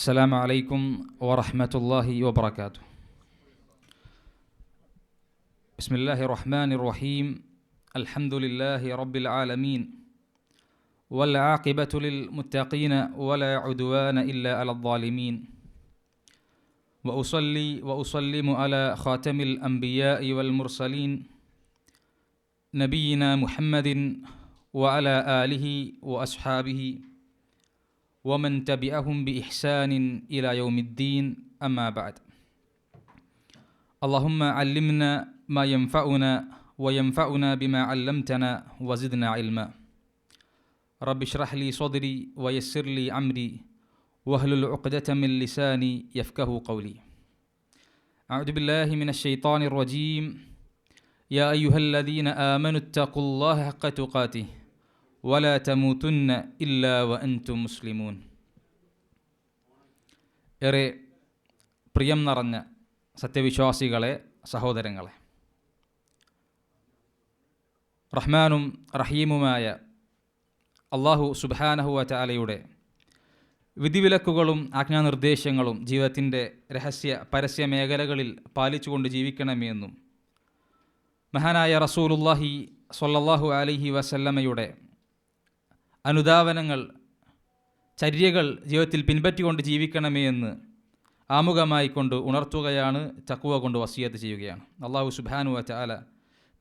السلام عليكم ورحمة الله وبركاته. بسم الله الرحمن الرحيم. الحمد لله رب العالمين. والعاقبة للمتقين ولا عدوان إلا على الظالمين. وأصلي وأسلم على خاتم الأنبياء والمرسلين. نبينا محمد وعلى آله وأصحابه ومن تبعهم بإحسان إلى يوم الدين أما بعد. اللهم علمنا ما ينفعنا وينفعنا بما علمتنا وزدنا علما. رب اشرح لي صدري ويسر لي أمري. واهلل عقدة من لساني يفقه قولي. أعوذ بالله من الشيطان الرجيم. يا أيها الذين آمنوا اتقوا الله حق تقاته. ولا تموتن إلا വ مسلمون മുസ്ലിമൂൻ. ഏറെ പ്രിയം നിറഞ്ഞ സത്യവിശ്വാസികളെ സഹോദരങ്ങളെ റഹ്മാനും റഹീമുമായ അള്ളാഹു സുബാനഹു ചാലയുടെ വിധിവിലക്കുകളും ആജ്ഞാനിർദ്ദേശങ്ങളും ജീവിതത്തിന്റെ രഹസ്യ പരസ്യ മേഖലകളിൽ പാലിച്ചുകൊണ്ട് ജീവിക്കണമെന്നും മഹാനായ റസൂലുല്ലാഹി സൊല്ലാഹു അലിഹി വസല്ലമയുടെ അനുധാവനങ്ങൾ ചര്യകൾ ജീവിതത്തിൽ പിൻപറ്റിക്കൊണ്ട് ജീവിക്കണമേ എന്ന് ആമുഖമായി കൊണ്ട് ഉണർത്തുകയാണ് ചക്കുവ കൊണ്ട് വസിയത്ത് ചെയ്യുകയാണ്. അള്ളാഹു സുബാനു ചാല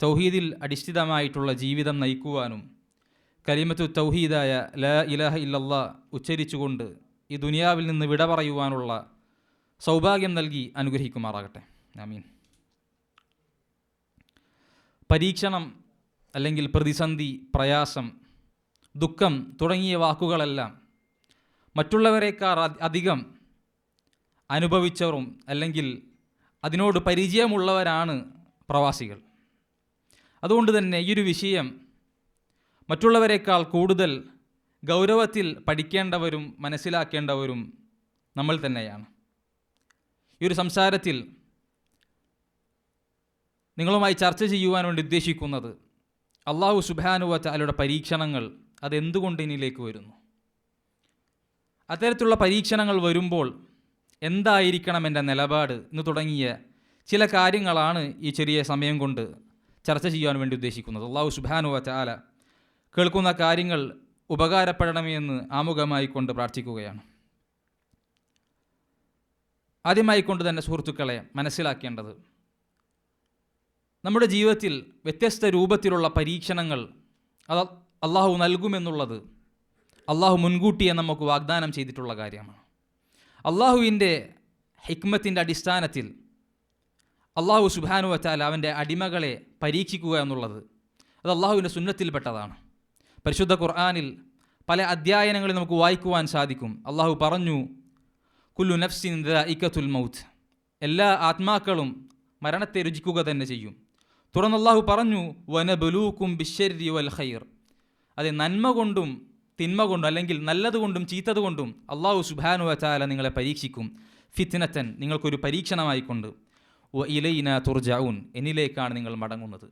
തൗഹീദിൽ അടിസ്ഥിതമായിട്ടുള്ള ജീവിതം നയിക്കുവാനും കലിമത്തു തൗഹീദായ ല ഇലഹ ഇല്ലല്ലാ ഉച്ചരിച്ചുകൊണ്ട് ഈ ദുനിയാവിൽ നിന്ന് വിട പറയുവാനുള്ള സൗഭാഗ്യം നൽകി അനുഗ്രഹിക്കുമാറാകട്ടെ. ആമീൻ. പരീക്ഷണം അല്ലെങ്കിൽ പ്രതിസന്ധി പ്രയാസം ദുഃഖം തുടങ്ങിയ വാക്കുകളെല്ലാം മറ്റുള്ളവരെക്കാർ അധികം അനുഭവിച്ചവരും അല്ലെങ്കിൽ അതിനോട് പരിചയമുള്ളവരാണ് പ്രവാസികൾ. അതുകൊണ്ട് തന്നെ ഈ ഒരു വിഷയം മറ്റുള്ളവരെക്കാൾ കൂടുതൽ ഗൗരവത്തിൽ പഠിക്കേണ്ടവരും മനസ്സിലാക്കേണ്ടവരും നമ്മൾ തന്നെയാണ്. ഈ ഒരു സംസാരത്തിൽ നിങ്ങളുമായി ചർച്ച ചെയ്യുവാൻ വേണ്ടി ഉദ്ദേശിക്കുന്നത് അള്ളാഹു സുബാനുവ ചാലയുടെ പരീക്ഷണങ്ങൾ അതെന്തുകൊണ്ട് ഇനിയിലേക്ക് വരുന്നു? അത്തരത്തിലുള്ള പരീക്ഷണങ്ങൾ വരുമ്പോൾ എന്തായിരിക്കണം എന്റെ നിലപാട് എന്ന് തുടങ്ങിയ ചില കാര്യങ്ങളാണ് ഈ ചെറിയ സമയം കൊണ്ട് ചർച്ച ചെയ്യാൻ വേണ്ടി ഉദ്ദേശിക്കുന്നത്. അള്ളാഹു സുബാനു ചാല കേൾക്കുന്ന കാര്യങ്ങൾ ഉപകാരപ്പെടണമെന്ന് ആമുഖമായി കൊണ്ട് പ്രാർത്ഥിക്കുകയാണ്. ആദ്യമായി കൊണ്ട് തന്നെ സുഹൃത്തുക്കളെ മനസ്സിലാക്കേണ്ടത് നമ്മുടെ ജീവിതത്തിൽ വ്യത്യസ്ത രൂപത്തിലുള്ള പരീക്ഷണങ്ങൾ അത് അള്ളാഹു നൽകുമെന്നുള്ളത് അള്ളാഹു മുൻകൂട്ടിയെ നമുക്ക് വാഗ്ദാനം ചെയ്തിട്ടുള്ള കാര്യമാണ്. അള്ളാഹുവിന്റെ ഹിക്മത്തിന്റെ അടിസ്ഥാനത്തിൽ അള്ളാഹു സുബാനു വച്ചാൽ അവന്റെ അടിമകളെ പരീക്ഷിക്കുക എന്നുള്ളത് അത് അള്ളാഹുവിന്റെ സുന്നത്തിൽപ്പെട്ടതാണ്. പരിശുദ്ധ ഖുർആാനിൽ പല അധ്യായനങ്ങളിൽ നമുക്ക് വായിക്കുവാൻ സാധിക്കും. അള്ളാഹു പറഞ്ഞു കുല്ലു നഫ്സിൻ ഇക്കത്തുൽ മൗത്ത്. എല്ലാ ആത്മാക്കളും മരണത്തെ രുചിക്കുക തന്നെ ചെയ്യും. തുടർന്ന് അള്ളാഹു പറഞ്ഞു വനബലൂക്കും ബിശ്ശരി വൽ ഖൈർ. അതെ നന്മ കൊണ്ടും തിന്മ കൊണ്ടും അല്ലെങ്കിൽ നല്ലതുകൊണ്ടും ചീത്തതുകൊണ്ടും അള്ളാഹു സുബാനു വച്ചാല നിങ്ങളെ പരീക്ഷിക്കും. ഫിത്നത്തൻ നിങ്ങൾക്കൊരു പരീക്ഷണമായിക്കൊണ്ട്. ഓ ഇലയിന തുർജാവൂൻ എന്നിലേക്കാണ് നിങ്ങൾ മടങ്ങുന്നത്.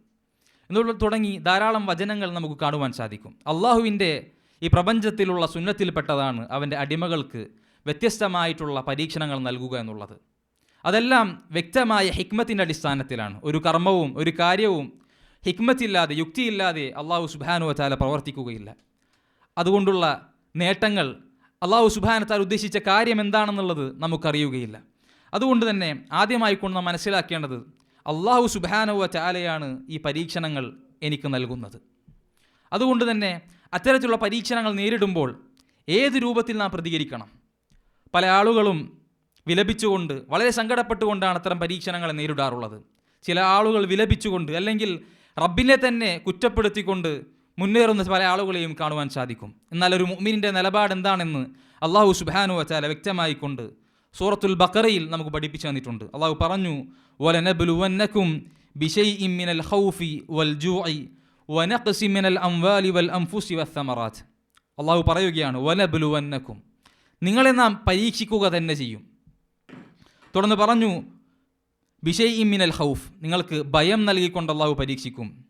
എന്നുള്ള തുടങ്ങി ധാരാളം വചനങ്ങൾ നമുക്ക് കാണുവാൻ സാധിക്കും. അള്ളാഹുവിന്റെ ഈ പ്രപഞ്ചത്തിലുള്ള സുന്നത്തിൽപ്പെട്ടതാണ് അവന്റെ അടിമകൾക്ക് വ്യത്യസ്തമായിട്ടുള്ള പരീക്ഷണങ്ങൾ നൽകുക എന്നുള്ളത്. അതെല്ലാം വ്യക്തമായ ഹിക്മത്തിന്റെ അടിസ്ഥാനത്തിലാണ്. ഒരു കർമ്മവും ഒരു കാര്യവും ഹിക്മത്തില്ലാതെ യുക്തിയില്ലാതെ അള്ളാഹു സുബാനു വാല പ്രവർത്തിക്കുകയില്ല. അതുകൊണ്ടുള്ള നേട്ടങ്ങൾ അള്ളാഹു സുബാനത്താൽ ഉദ്ദേശിച്ച കാര്യം എന്താണെന്നുള്ളത് നമുക്കറിയുകയില്ല. അതുകൊണ്ട് തന്നെ ആദ്യമായി കൊണ്ട് നാം മനസ്സിലാക്കേണ്ടത് അള്ളാഹു സുബാനുവ ചാലയാണ് ഈ പരീക്ഷണങ്ങൾ എനിക്ക് നൽകുന്നത്. അതുകൊണ്ട് തന്നെ അത്തരത്തിലുള്ള പരീക്ഷണങ്ങൾ നേരിടുമ്പോൾ ഏത് രൂപത്തിൽ നാം പ്രതികരിക്കണം? പല ആളുകളും വിലപിച്ചുകൊണ്ട് വളരെ സങ്കടപ്പെട്ടുകൊണ്ടാണ് അത്തരം പരീക്ഷണങ്ങളെ നേരിടാറുള്ളത്. ചില ആളുകൾ വിലപിച്ചുകൊണ്ട് അല്ലെങ്കിൽ റബ്ബിനെ തന്നെ കുറ്റപ്പെടുത്തിക്കൊണ്ട് മുന്നേറുന്ന പല ആളുകളെയും കാണുവാൻ സാധിക്കും. എന്നാൽ ഒരു മുഅ്മിനിന്റെ നിലപാട് എന്താണെന്ന് അള്ളാഹു സുബാനു വച്ചാല വ്യക്തമായിക്കൊണ്ട് സൂറത്തുൽ ബക്കറയിൽ നമുക്ക് പഠിപ്പിച്ചു തന്നിട്ടുണ്ട്. അള്ളാഹു പറഞ്ഞു വലനബുലുവന്നക്കും ബിഷൈ ഇമ്മിനൽ ഹൗഫി വൽ ജൂഐ വനഖ്സി മിനൽ അംവാലി വൽ അംഫുസി വസ്സമറാത്ത് അള്ളാഹു പറയുകയാണ് വലബുലുവന്നക്കും നിങ്ങളെ നാം പരീക്ഷിക്കുക തന്നെ ചെയ്യും. തുടർന്ന് പറഞ്ഞു ബിഷൈ ഇമ്മിനൽ ഹൗഫ് നിങ്ങൾക്ക് ഭയം നൽകിക്കൊണ്ട് അള്ളാഹു പരീക്ഷിക്കും.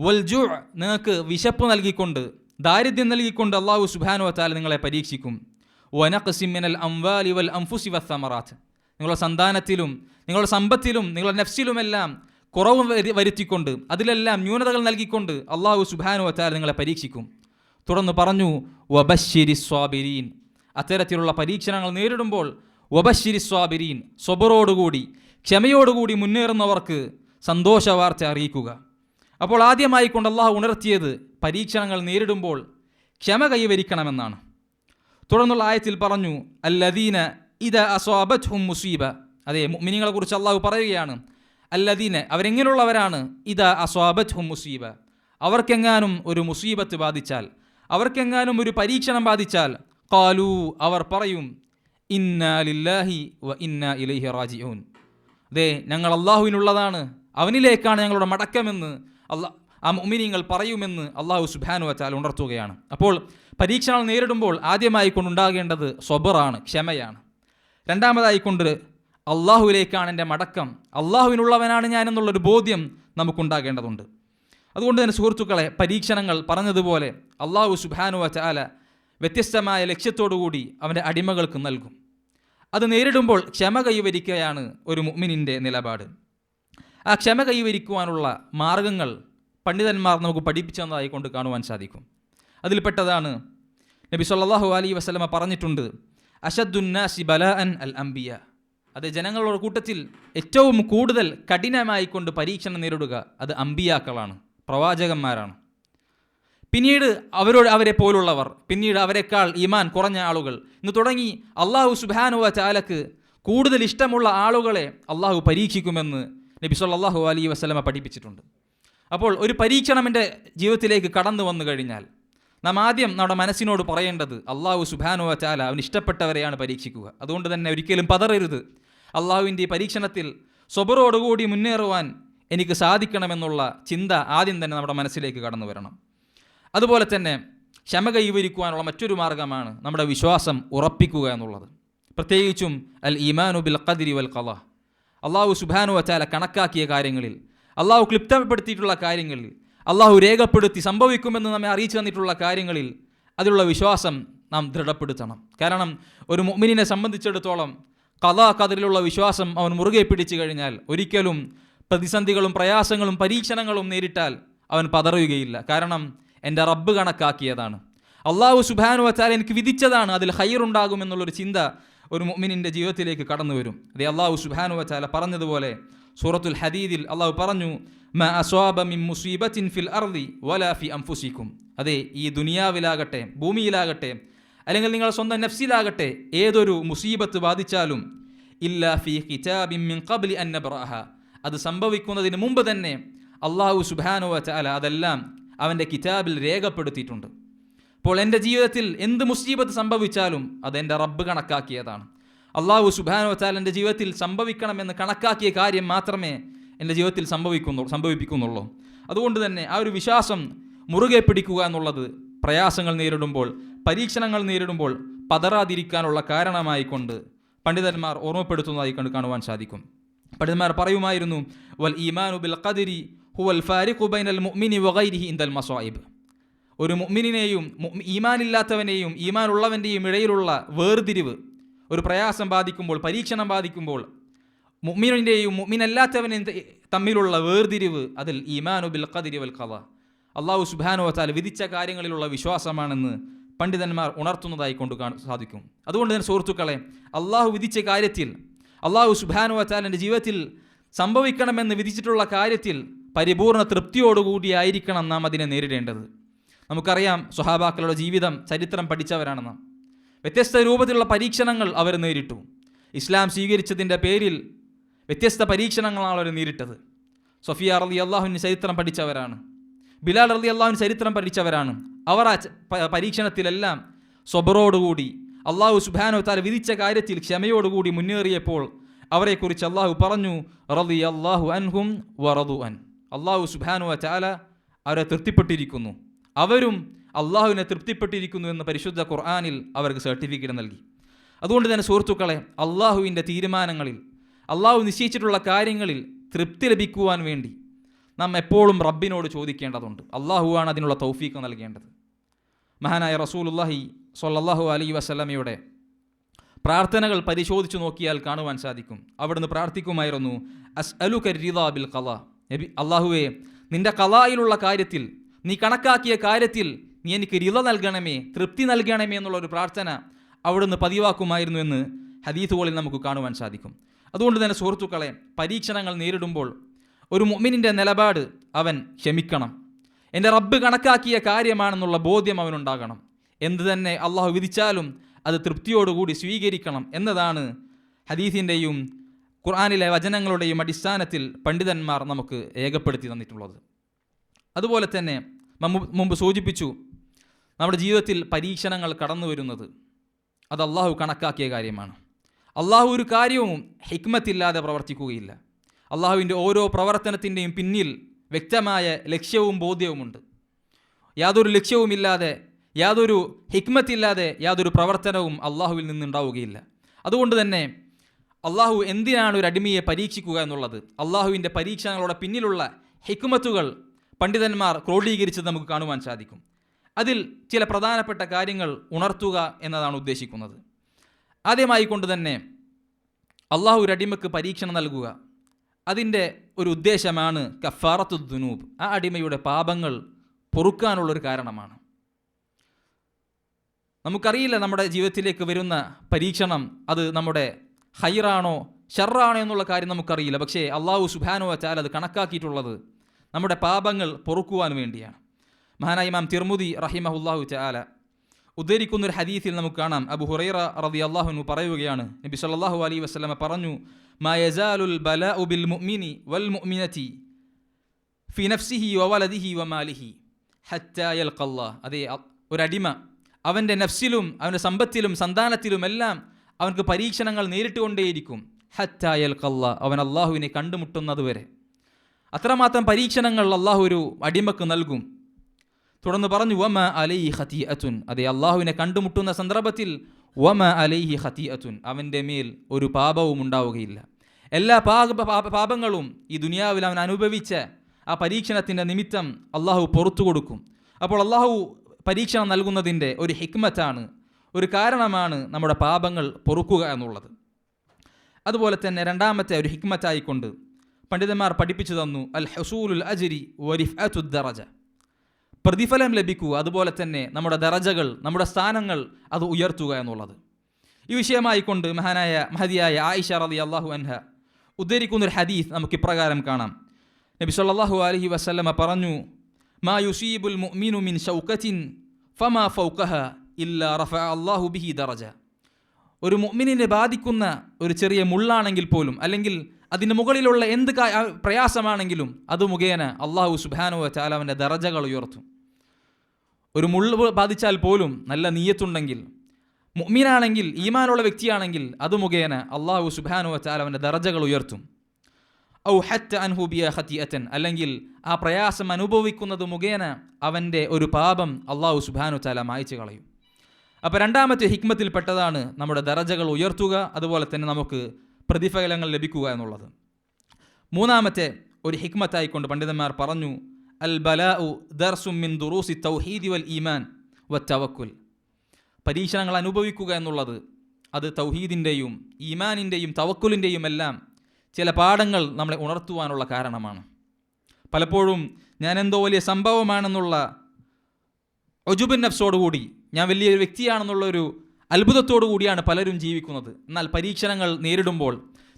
വൽജു നിങ്ങൾക്ക് വിശപ്പ് നൽകിക്കൊണ്ട് ദാരിദ്ര്യം നൽകിക്കൊണ്ട് അള്ളാഹു സുബാനു വച്ചാൽ നിങ്ങളെ പരീക്ഷിക്കും. വനഖസിമിനൽ അംവാലി വൽ അംഫുസി വസ്സമറാത്ത് നിങ്ങളുടെ സന്താനത്തിലും നിങ്ങളുടെ സമ്പത്തിലും നിങ്ങളുടെ നെഫ്സിലുമെല്ലാം കുറവ് വരു- വരുത്തിക്കൊണ്ട് അതിലെല്ലാം ന്യൂനതകൾ നൽകിക്കൊണ്ട് അള്ളാഹു സുബാനു വത്താൽ നിങ്ങളെ പരീക്ഷിക്കും. തുടർന്ന് പറഞ്ഞു വബശ്ശിരി സ്വാബിരീൻ. അത്തരത്തിലുള്ള പരീക്ഷണങ്ങൾ നേരിടുമ്പോൾ വബശ്ശിരി സ്വാബിരീൻ സ്വബറോടുകൂടി ക്ഷമയോടുകൂടി മുന്നേറുന്നവർക്ക് സന്തോഷവാർത്ത അറിയിക്കുക. അപ്പോൾ ആദ്യമായി കൊണ്ട് അള്ളാഹു ഉണർത്തിയത് പരീക്ഷണങ്ങൾ നേരിടുമ്പോൾ ക്ഷമ കൈവരിക്കണമെന്നാണ്. തുടർന്നുള്ള ആയത്തിൽ പറഞ്ഞു അല്ലദീന ഇത അസ്വാബത് ഹും മുസീബ. അതെ മിനിങ്ങളെ കുറിച്ച് അള്ളാഹു പറയുകയാണ് അല്ലദീന അവരെങ്ങനെയുള്ളവരാണ് ഇത അസ്വാബത് ഹും മുസീബ? അവർക്കെങ്ങാനും ഒരു മുസീബത്ത് ബാധിച്ചാൽ അവർക്കെങ്ങാനും ഒരു പരീക്ഷണം ബാധിച്ചാൽ കാലു അവർ പറയും ഇന്നാ ലില്ലാഹി വ ഇന്ന ഇലൈഹി റാജിഊൻ. അതെ ഞങ്ങൾ അള്ളാഹുവിനുള്ളതാണ് അവനിലേക്കാണ് ഞങ്ങളുടെ മടക്കമെന്ന് അള്ളാ ആ മുമിനിങ്ങൾ പറയുമെന്ന് അള്ളാഹു സുബാനു വച്ചാൽ ഉണർത്തുകയാണ്. അപ്പോൾ പരീക്ഷണങ്ങൾ നേരിടുമ്പോൾ ആദ്യമായി കൊണ്ടുണ്ടാകേണ്ടത് സ്വബറാണ് ക്ഷമയാണ്. രണ്ടാമതായി കൊണ്ട് അള്ളാഹുവിലേക്കാണ് എന്റെ മടക്കം. അള്ളാഹുവിനുള്ളവനാണ് ഞാൻ എന്നുള്ളൊരു ബോധ്യം നമുക്കുണ്ടാകേണ്ടതുണ്ട്. അതുകൊണ്ട് തന്നെ സുഹൃത്തുക്കളെ പരീക്ഷണങ്ങൾ പറഞ്ഞതുപോലെ അള്ളാഹു സുബാനു വച്ചാല വ്യത്യസ്തമായ ലക്ഷ്യത്തോടുകൂടി അവന്റെ അടിമകൾക്ക് നൽകും. അത് നേരിടുമ്പോൾ ക്ഷമ കൈവരിക്കുകയാണ് ഒരു മുഅ്മിനിന്റെ നിലപാട്. ആ ക്ഷമ കൈവരിക്കുവാനുള്ള മാർഗങ്ങൾ പണ്ഡിതന്മാർ നമുക്ക് പഠിപ്പിച്ചു തന്നതായി കൊണ്ട് കാണുവാൻ സാധിക്കും. അതിൽപ്പെട്ടതാണ് നബി സല്ലാഹു അലി വസ്ലമ പറഞ്ഞിട്ടുണ്ട് അഷദ്ദുന്നാസി അൻ അൽ അംബിയ. അത് ജനങ്ങളുടെ കൂട്ടത്തിൽ ഏറ്റവും കൂടുതൽ കഠിനമായി കൊണ്ട് പരീക്ഷണം നേരിടുക അത് അമ്പിയാക്കളാണ് പ്രവാചകന്മാരാണ്. പിന്നീട് അവരോട് അവരെ പോലുള്ളവർ പിന്നീട് അവരെക്കാൾ ഈമാൻ കുറഞ്ഞ ആളുകൾ. ഇന്ന് തുടങ്ങി അള്ളാഹു സുബാനുവ ചാലക്ക് കൂടുതൽ ഇഷ്ടമുള്ള ആളുകളെ അള്ളാഹു പരീക്ഷിക്കുമെന്ന് നബി സല്ലല്ലാഹു അലൈഹി വസല്ലമ പഠിപ്പിച്ചിട്ടുണ്ട്. അപ്പോൾ ഒരു പരീക്ഷണം എന്റെ ജീവിതത്തിലേക്ക് കടന്നു വന്നു കഴിഞ്ഞാൽ നാം ആദ്യം നമ്മുടെ മനസ്സിനോട് പറയേണ്ടത് അള്ളാഹു സുബാനുവ ചാല അവൻ ഇഷ്ടപ്പെട്ടവരെയാണ് പരീക്ഷിക്കുക. അതുകൊണ്ട് തന്നെ ഒരിക്കലും പതറരുത്. അള്ളാഹുവിന്റെ ഈ പരീക്ഷണത്തിൽ സ്വബറോടുകൂടി മുന്നേറുവാൻ എനിക്ക് സാധിക്കണമെന്നുള്ള ചിന്ത ആദ്യം തന്നെ നമ്മുടെ മനസ്സിലേക്ക് കടന്നു വരണം. അതുപോലെ തന്നെ ക്ഷമ കൈവരിക്കുവാനുള്ള മറ്റൊരു മാർഗമാണ് നമ്മുടെ വിശ്വാസം ഉറപ്പിക്കുക എന്നുള്ളത്. പ്രത്യേകിച്ചും അൽ ഈമാനു ബിൽ ഖദിരി വൽ കല അള്ളാഹു സുബാനു വച്ചാല കണക്കാക്കിയ കാര്യങ്ങളിൽ അള്ളാഹു ക്ലിപ്തപ്പെടുത്തിയിട്ടുള്ള കാര്യങ്ങളിൽ അള്ളാഹു രേഖപ്പെടുത്തി സംഭവിക്കുമെന്ന് നമ്മെ അറിയിച്ചു തന്നിട്ടുള്ള കാര്യങ്ങളിൽ അതിലുള്ള വിശ്വാസം നാം ദൃഢപ്പെടുത്തണം. കാരണം ഒരു മുഅ്മിനിനെ സംബന്ധിച്ചിടത്തോളം കഥാ കതിരിലുള്ള വിശ്വാസം അവൻ മുറുകെ പിടിച്ചു കഴിഞ്ഞാൽ ഒരിക്കലും പ്രതിസന്ധികളും പ്രയാസങ്ങളും പരീക്ഷണങ്ങളും നേരിട്ടാൽ അവൻ പതറുകയില്ല. കാരണം എന്റെ റബ്ബ് കണക്കാക്കിയതാണ്. അള്ളാഹു സുബാനു വച്ചാൽ എനിക്ക് വിധിച്ചതാണ് അതിൽ ഹൈറുണ്ടാകും എന്നുള്ളൊരു ചിന്ത ഒരു മുഅ്മിനിന്റെ ജീവിതത്തിലേക്ക് കടന്നു വരും. അതെ അള്ളാഹു സുബാനു വച്ചാല പറഞ്ഞതുപോലെ സൂറത്തുൽ ഹദീദിൽ അള്ളാഹു പറഞ്ഞു മിൻ ഫിൽ അർദി വലാ ഫി അംഫുസിക്കും അതെ ഈ ദുനിയാവിലാകട്ടെ ഭൂമിയിലാകട്ടെ അല്ലെങ്കിൽ നിങ്ങൾ സ്വന്തം നഫ്സിലാകട്ടെ ഏതൊരു മുസീബത്ത് ബാധിച്ചാലും ഇല്ലാ ഫി കിതാബിൻ മിൻ ഖബ്ലി അൻ അത് സംഭവിക്കുന്നതിന് മുമ്പ് തന്നെ അള്ളാഹു സുബാനു വച്ചാല അതെല്ലാം അവന്റെ കിതാബിൽ രേഖപ്പെടുത്തിയിട്ടുണ്ട്. അപ്പോൾ എന്റെ ജീവിതത്തിൽ എന്ത് മുസീബത്ത് സംഭവിച്ചാലും അത് എന്റെ റബ്ബ് കണക്കാക്കിയതാണ്. അള്ളാഹു സുബാനു വച്ചാൽ എന്റെ ജീവിതത്തിൽ സംഭവിക്കണമെന്ന് കണക്കാക്കിയ കാര്യം മാത്രമേ എന്റെ ജീവിതത്തിൽ സംഭവിക്കുന്നു സംഭവിപ്പിക്കുന്നുള്ളൂ. അതുകൊണ്ട് തന്നെ ആ ഒരു വിശ്വാസം മുറുകെ പിടിക്കുക എന്നുള്ളത് പ്രയാസങ്ങൾ നേരിടുമ്പോൾ പരീക്ഷണങ്ങൾ നേരിടുമ്പോൾ പതറാതിരിക്കാനുള്ള കാരണമായി കൊണ്ട് പണ്ഡിതന്മാർ ഓർമ്മപ്പെടുത്തുന്നതായി കണ്ട് കാണുവാൻ സാധിക്കും. പണ്ഡിതന്മാർ പറയുമായിരുന്നു വൽ ഈമാനു ബിൽ ഖദിരി ഹുവൽ ഫാരിഖു ബൈനൽ മുഅ്മിനി വഗൈരിഹി ഒരു മുഅ്മിനിനെയും മുഅ്മി- ഈമാനില്ലാത്തവനെയും ഈമാനുള്ളവന്റെയും ഇടയിലുള്ള വേർതിരിവ് ഒരു പ്രയാസം ബാധിക്കുമ്പോൾ പരീക്ഷണം ബാധിക്കുമ്പോൾ മുഅ്മിനിന്റെയും മുഅ്മിനല്ലാത്തവനെയും തമ്മിലുള്ള വേർതിരിവ് അതിൽ ഈമാനു ബിൽ ഖദിരി വൽ ഖദ. അള്ളാഹു സുബാനു വച്ചാൽ വിധിച്ച കാര്യങ്ങളിലുള്ള വിശ്വാസമാണെന്ന് പണ്ഡിതന്മാർ ഉണർത്തുന്നതായി കൊണ്ട് സാധിക്കും. അതുകൊണ്ട് തന്നെ സുഹൃത്തുക്കളെ അള്ളാഹു വിധിച്ച കാര്യത്തിൽ അള്ളാഹു സുബാനു എന്റെ ജീവിതത്തിൽ സംഭവിക്കണമെന്ന് വിധിച്ചിട്ടുള്ള കാര്യത്തിൽ പരിപൂർണ തൃപ്തിയോടുകൂടിയായിരിക്കണം നാം അതിനെ നേരിടേണ്ടത്. നമുക്കറിയാം സ്വഹാബാക്കളുടെ ജീവിതം ചരിത്രം പഠിച്ചവരാണ് നാം. വ്യത്യസ്ത രൂപത്തിലുള്ള പരീക്ഷണങ്ങൾ അവർ നേരിട്ടു. ഇസ്ലാം സ്വീകരിച്ചതിന്റെ പേരിൽ വ്യത്യസ്ത പരീക്ഷണങ്ങളാണ് അവർ നേരിട്ടത്. സൊഫിയ റലി അള്ളാഹുവിന് ചരിത്രം പഠിച്ചവരാണ്. ബിലാൽ റലി അള്ളാഹുവിന് ചരിത്രം പഠിച്ചവരാണ്. അവർ ആ പരീക്ഷണത്തിലെല്ലാം സ്വബറോടുകൂടി അള്ളാഹു സുബാനോ താൻ വിധിച്ച കാര്യത്തിൽ ക്ഷമയോടുകൂടി മുന്നേറിയപ്പോൾ അവരെക്കുറിച്ച് അള്ളാഹു പറഞ്ഞു റലി അള്ളാഹു അൻഹും വറദു അൻ. അള്ളാഹു സുബാനു ചാല അവരെ തൃപ്തിപ്പെട്ടിരിക്കുന്നു. അവരും അള്ളാഹുവിനെ തൃപ്തിപ്പെട്ടിരിക്കുന്നു എന്ന് പരിശുദ്ധ ഖുർആാനിൽ അവർക്ക് സർട്ടിഫിക്കറ്റ് നൽകി. അതുകൊണ്ട് തന്നെ സുഹൃത്തുക്കളെ അള്ളാഹുവിന്റെ തീരുമാനങ്ങളിൽ അള്ളാഹു നിശ്ചയിച്ചിട്ടുള്ള കാര്യങ്ങളിൽ തൃപ്തി ലഭിക്കുവാൻ വേണ്ടി നാം എപ്പോഴും റബ്ബിനോട് ചോദിക്കേണ്ടതുണ്ട്. അള്ളാഹുവാണ് അതിനുള്ള തൗഫീക്ക് നൽകേണ്ടത്. മഹാനായ റസൂലുല്ലാഹി സ്വല്ലല്ലാഹു അലൈഹി വസല്ലമയുടെ പ്രാർത്ഥനകൾ പരിശോധിച്ചു നോക്കിയാൽ കാണുവാൻ സാധിക്കും. അവിടുന്ന് പ്രാർത്ഥിക്കുമായിരുന്നു അസ് അലു ബിൽ കല നബി അള്ളാഹുവേ നിന്റെ കലായിലുള്ള കാര്യത്തിൽ നീ കണക്കാക്കിയ കാര്യത്തിൽ നീ എനിക്ക് റിത നൽകണമേ തൃപ്തി നൽകണമേ എന്നുള്ള ഒരു പ്രാർത്ഥന അവിടുന്ന് പതിവാക്കുമായിരുന്നു എന്ന് ഹദീസുകളിൽ നമുക്ക് കാണുവാൻ സാധിക്കും. അതുകൊണ്ട് തന്നെ സുഹൃത്തുക്കളെ പരീക്ഷണങ്ങൾ നേരിടുമ്പോൾ ഒരു മുഅ്മിനിന്റെ നിലപാട് അവൻ ക്ഷമിക്കണം. എന്റെ റബ്ബ് കണക്കാക്കിയ കാര്യമാണെന്നുള്ള ബോധ്യം അവനുണ്ടാകണം. എന്ത് തന്നെ അള്ളാഹു വിധിച്ചാലും അത് തൃപ്തിയോടുകൂടി സ്വീകരിക്കണം എന്നതാണ് ഹദീസിന്റെയും ഖുർആാനിലെ വചനങ്ങളുടെയും അടിസ്ഥാനത്തിൽ പണ്ഡിതന്മാർ നമുക്ക് രേഖപ്പെടുത്തി തന്നിട്ടുള്ളത്. അതുപോലെ തന്നെ മുമ്പ് സൂചിപ്പിച്ചു നമ്മുടെ ജീവിതത്തിൽ പരീക്ഷണങ്ങൾ കടന്നു വരുന്നത് അത് അള്ളാഹു കണക്കാക്കിയ കാര്യമാണ്. അള്ളാഹു ഒരു കാര്യവും ഹിക്മത്തില്ലാതെ പ്രവർത്തിക്കുകയില്ല. അള്ളാഹുവിന്റെ ഓരോ പ്രവർത്തനത്തിന്റെയും പിന്നിൽ വ്യക്തമായ ലക്ഷ്യവും ബോധ്യവുമുണ്ട്. യാതൊരു ലക്ഷ്യവുമില്ലാതെ യാതൊരു ഹിക്മത്തില്ലാതെ യാതൊരു പ്രവർത്തനവും അള്ളാഹുവിൽ നിന്നുണ്ടാവുകയില്ല. അതുകൊണ്ട് തന്നെ അള്ളാഹു എന്തിനാണ് ഒരു അടിമയെ പരീക്ഷിക്കുക എന്നുള്ളത്? അള്ളാഹുവിന്റെ പരീക്ഷണങ്ങളുടെ പിന്നിലുള്ള ഹിക്കുമത്തുകൾ പണ്ഡിതന്മാർ ക്രോഡീകരിച്ചത് നമുക്ക് കാണുവാൻ സാധിക്കും. അതിൽ ചില പ്രധാനപ്പെട്ട കാര്യങ്ങൾ ഉണർത്തുക എന്നതാണ് ഉദ്ദേശിക്കുന്നത്. ആദ്യമായി കൊണ്ട് തന്നെ അള്ളാഹു ഒരു അടിമക്ക് പരീക്ഷണം നൽകുക. അതിന്റെ ഒരു ഉദ്ദേശമാണ് കഫാറത്തു ദുനൂബ്. ആ അടിമയുടെ പാപങ്ങൾ പൊറുക്കാനുള്ളൊരു കാരണമാണ്. നമുക്കറിയില്ല നമ്മുടെ ജീവിതത്തിലേക്ക് വരുന്ന പരീക്ഷണം അത് നമ്മുടെ ഹൈറാണോ ഷെറാണോ എന്നുള്ള കാര്യം നമുക്കറിയില്ല. പക്ഷേ അള്ളാഹു സുബാനോ വച്ചാൽ അത് കണക്കാക്കിയിട്ടുള്ളത് നമ്മുടെ പാപങ്ങൾ പൊറുക്കുവാൻ വേണ്ടിയാണ്. മഹാനായ ഇമാം തിർമുദി റഹിമഹുല്ലാഹു ചാല ഉദ്ധരിക്കുന്ന ഒരു ഹദീസിൽ നമുക്ക് കാണാം. അബു ഹുറൈറ റതി അള്ളാഹുനു പറയുകയാണ് നബി സല്ലാഹു അലൈ വസ്ലമ പറഞ്ഞു മാ യസാലുൽ ബലാഉ ബിൽ മുഅ്മിനി വൽ മുഅ്മിനതി ഫി നഫ്സിഹി വവലദിഹി വമാലിഹി ഹത്താ യൽഖല്ലാഹ് അതേ ഒരടിമ അവന്റെ നഫ്സിലും അവന്റെ സമ്പത്തിലും സന്താനത്തിലും എല്ലാം അവൻക്ക് പരീക്ഷണങ്ങൾ നേരിട്ടുകൊണ്ടേയിരിക്കും. ഹറ്റായൽ കല്ല അവൻ അള്ളാഹുവിനെ കണ്ടുമുട്ടുന്നത് വരെ. അത്രമാത്രം പരീക്ഷണങ്ങൾ അള്ളാഹു ഒരു അടിമക്ക് നൽകും. തുടർന്ന് പറഞ്ഞു വമ അലൈഹി ഹത്തി അത്തുൻ അതെ അള്ളാഹുവിനെ കണ്ടുമുട്ടുന്ന സന്ദർഭത്തിൽ വമ അലൈഹി ഹത്തി അതുൻ അവന്റെ മേൽ ഒരു പാപവും ഉണ്ടാവുകയില്ല. എല്ലാ പാപ പാപ- പാപങ്ങളും ഈ ദുനിയാവിൽ അവൻ അനുഭവിച്ച ആ പരീക്ഷണത്തിന്റെ നിമിത്തം അള്ളാഹു പുറത്തു കൊടുക്കും. അപ്പോൾ അള്ളാഹു പരീക്ഷണം നൽകുന്നതിന്റെ ഒരു ഹിക്മത്താണ് ഒരു കാരണമാണ് നമ്മുടെ പാപങ്ങൾ പൊറുക്കുക എന്നുള്ളത്. അതുപോലെ തന്നെ രണ്ടാമത്തെ ഒരു ഹിക്മറ്റായിക്കൊണ്ട് പണ്ഡിതന്മാർ പഠിപ്പിച്ചു തന്നു അൽ ഹസൂലുൽ അജിരി വരിഫ് ദറജ. പ്രതിഫലം ലഭിക്കുക അതുപോലെ തന്നെ നമ്മുടെ ദറജകൾ നമ്മുടെ സ്ഥാനങ്ങൾ അത് ഉയർത്തുക എന്നുള്ളത്. ഈ വിഷയമായിക്കൊണ്ട് മഹാനായ മഹതിയായ ആയിഷ റലി അള്ളാഹു അൻഹ ഉദ്ധരിക്കുന്ന ഒരു ഹദീസ് നമുക്ക് ഇപ്രകാരം കാണാം. നബി സല്ലാഹു അലഹി വസ്ലമ പറഞ്ഞു മാ യുസീബുൽ മുഅ്മിനു മിൻ ഷൗക്കത്തിൻ ഫമാ ഫൗഖഹ. ഇല്ലാ റഫ അള്ളാഹു ബിഹി ദറജ. ഒരു മുഅ്മിനിനെ ബാധിക്കുന്ന ഒരു ചെറിയ മുള്ളാണെങ്കിൽ പോലും അല്ലെങ്കിൽ അതിന് മുകളിലുള്ള എന്ത് പ്രയാസമാണെങ്കിലും അത് മുഖേന അള്ളാഹു സുബാനുവ ചാലാവിന്റെ ദറജകൾ ഉയർത്തും. ഒരു മുള്ള് ബാധിച്ചാൽ പോലും നല്ല നീയത്തുണ്ടെങ്കിൽ മുഅ്മിനാണെങ്കിൽ ഈമാനുള്ള വ്യക്തിയാണെങ്കിൽ അത് മുഖേന അള്ളാഹു സുബാനുവ ചാലാവിന്റെ ദറജകൾ ഉയർത്തും. ഔ ഹറ്റ അൻഹുബിയ ഹത്തിയത്തൻ അല്ലെങ്കിൽ ആ പ്രയാസം അനുഭവിക്കുന്നത് മുഖേന അവന്റെ ഒരു പാപം അള്ളാഹു സുബാനു ചാല മായച്ചു കളയും. അപ്പോൾ രണ്ടാമത്തെ ഹിക്മത്തിൽപ്പെട്ടതാണ് നമ്മുടെ ദറജകൾ ഉയർത്തുക അതുപോലെ തന്നെ നമുക്ക് പ്രതിഫലങ്ങൾ ലഭിക്കുക എന്നുള്ളത്. മൂന്നാമത്തെ ഒരു ഹിക്മത്തായിക്കൊണ്ട് പണ്ഡിതന്മാർ പറഞ്ഞു അൽ ബലാഉ ദർസും മിൻ ദുറൂസി തൗഹീദി വൽ ഈമാൻ വ തവക്കുൽ. പരീക്ഷണങ്ങൾ അനുഭവിക്കുക എന്നുള്ളത് അത് തൗഹീദിന്റെയും ഈമാനിന്റെയും തവക്കുലിന്റെയും എല്ലാം ചില പാഠങ്ങൾ നമ്മളെ ഉണർത്തുവാനുള്ള കാരണമാണ്. പലപ്പോഴും ഞാൻ എന്തോ വലിയ സംഭവമാണെന്നുള്ള ഒജുബിൻ നഫ്സോടുകൂടി ഞാൻ വലിയൊരു വ്യക്തിയാണെന്നുള്ളൊരു അത്ഭുതത്തോടു കൂടിയാണ് പലരും ജീവിക്കുന്നത്. എന്നാൽ പരീക്ഷണങ്ങൾ നേരിടുമ്പോൾ